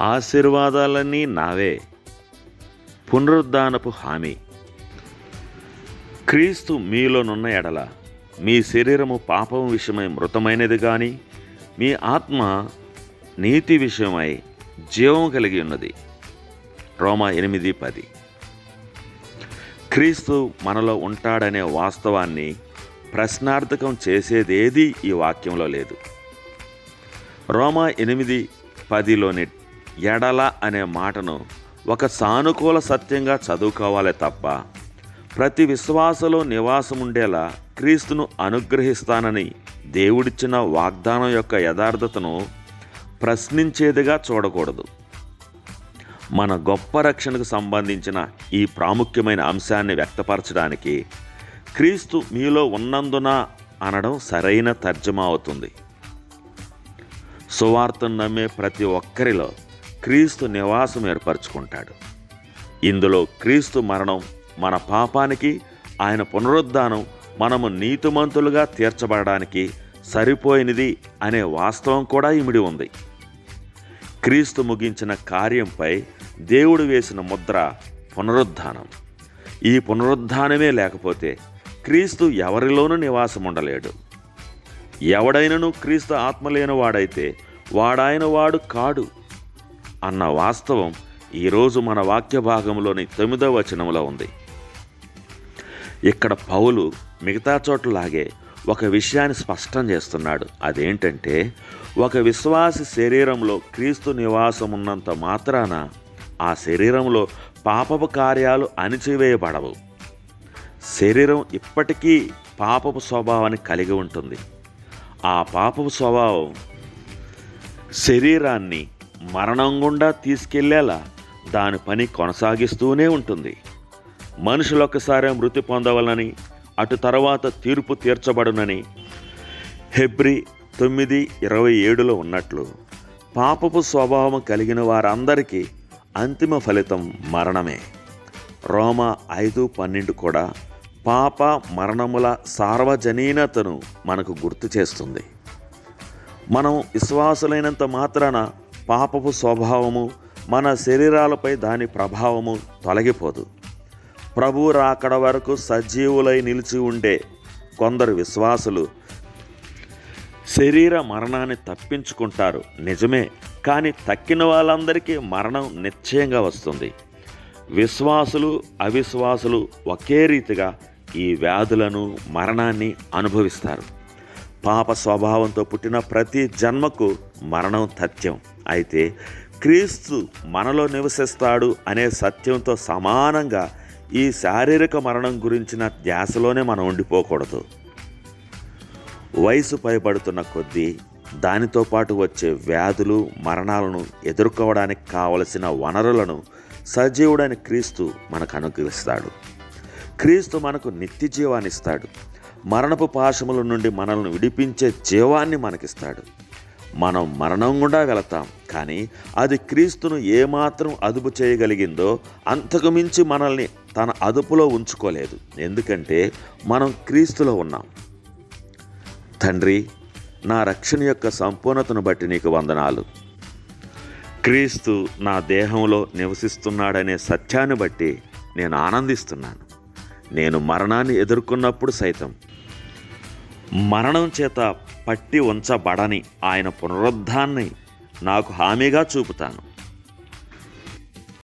ఆశీర్వాదాలన్నీ నావే. పునరుద్ధానపు హామీ. క్రీస్తు మీలోనున్న ఎడల మీ శరీరము పాపం విషయమై మృతమైనది కానీ మీ ఆత్మ నీతి విషయమై జీవం కలిగి ఉన్నది. రోమా ఎనిమిది పది. క్రీస్తు మనలో ఉంటాడనే వాస్తవాన్ని ప్రశ్నార్థకం చేసేదేది ఈ వాక్యంలో లేదు. రోమా ఎనిమిది పదిలోని ఎడల అనే మాటను ఒక సానుకూల సత్యంగా చదువుకోవాలి తప్ప ప్రతి విశ్వాసలో నివాసం ఉండేలా క్రీస్తును అనుగ్రహిస్తానని దేవుడిచ్చిన వాగ్దానం యొక్క యథార్థతను ప్రశ్నించేదిగా చూడకూడదు. మన గొప్ప రక్షణకు సంబంధించిన ఈ ప్రాముఖ్యమైన అంశాన్ని వ్యక్తపరచడానికి క్రీస్తు మీలో ఉన్నందున అనడం సరైన తర్జమా అవుతుంది. సువార్తను నమ్మే ప్రతి ఒక్కరిలో క్రీస్తు నివాసం ఏర్పరచుకుంటాడు. ఇందులో క్రీస్తు మరణం మన పాపానికి ఆయన పునరుద్ధానం మనము నీతిమంతులుగా తీర్చబడడానికి సరిపోయినది అనే వాస్తవం కూడా ఇమిడి ఉంది. క్రీస్తు ముగించిన కార్యంపై దేవుడు వేసిన ముద్ర పునరుద్ధానం. ఈ పునరుద్ధానమే లేకపోతే క్రీస్తు ఎవరిలోనూ నివాసం ఉండలేడు. ఎవడైనను క్రీస్తు ఆత్మ లేనివాడైతే వాడాయన వాడు కాడు. అన్న వాస్తవం ఈరోజు మన వాక్య భాగంలోని తొమ్మిదవ వచనంలో ఉంది. ఇక్కడ పౌలు మిగతా చోట్లలాగే ఒక విషయాన్ని స్పష్టం చేస్తున్నాడు. అదేంటంటే ఒక విశ్వాసి శరీరంలో క్రీస్తు నివాసం ఉన్నంత మాత్రాన ఆ శరీరంలో పాపపు కార్యాలు అణిచివేయబడవు. శరీరం ఇప్పటికీ పాపపు స్వభావాన్ని కలిగి ఉంటుంది. ఆ పాపపు స్వభావం శరీరాన్ని మరణం గుండా తీసుకెళ్ళేలా దాని పని కొనసాగిస్తూనే ఉంటుంది. మనుషులు ఒక్కసారే మృతి పొందవలని అటు తర్వాత తీర్పు తీర్చబడునని హెబ్రి తొమ్మిది ఇరవై ఏడులో ఉన్నట్లు పాపపు స్వభావం కలిగిన వారందరికీ అంతిమ ఫలితం మరణమే. రోమ ఐదు పన్నెండు కూడా పాప మరణముల సార్వజనీనతను మనకు గుర్తు చేస్తుంది. మనం విశ్వాసులైనంత మాత్రాన పాపపు స్వభావము మన శరీరాలపై దాని ప్రభావము తొలగిపోదు. ప్రభు రాకడ వరకు సజీవులై నిలిచి ఉండే కొందరు విశ్వాసులు శరీర మరణాన్ని తప్పించుకుంటారు నిజమే. కానీ తక్కిన వాళ్ళందరికీ మరణం నిశ్చయంగా వస్తుంది. విశ్వాసులు అవిశ్వాసులు ఒకే రీతిగా ఈ వ్యాధులను మరణాన్ని అనుభవిస్తారు. పాప స్వభావంతో పుట్టిన ప్రతి జన్మకు మరణం తథ్యం అయితే క్రీస్తు మనలో నివసిస్తాడు అనే సత్యంతో సమానంగా ఈ శారీరక మరణం గురించిన ధ్యాసలోనే మనం ఉండిపోకూడదు. వయసు పైబడుతున్న కొద్దీ దానితో పాటు వచ్చే వ్యాధులు మరణాలను ఎదుర్కోవడానికి కావలసిన వనరులను సజీవుడైన క్రీస్తు మనకు అనుగ్రహిస్తాడు. క్రీస్తు మనకు నిత్య జీవాన్నిస్తాడు ఇస్తాడు. మరణపు పాశముల నుండి మనల్ని విడిపించే జీవాన్ని మనకిస్తాడు. మనం మరణం గుండా వెళతాం కానీ అది క్రీస్తును ఏమాత్రం అదుపు చేయగలిగిందో అంతకు మించి మనల్ని తన అదుపులో ఉంచుకోలేదు. ఎందుకంటే మనం క్రీస్తులో ఉన్నాం. తండ్రి నా రక్షణ యొక్క సంపూర్ణతను బట్టి నీకు వందనాలు. క్రీస్తు నా దేహంలో నివసిస్తున్నాడనే సత్యాన్ని బట్టి నేను ఆనందిస్తున్నాను. నేను మరణాన్ని ఎదుర్కొన్నప్పుడు సైతం. మరణం చేత పట్టి ఉంచబడని ఆయన పునరుద్ధాన్ని నాకు హామీగా చూపుతాను.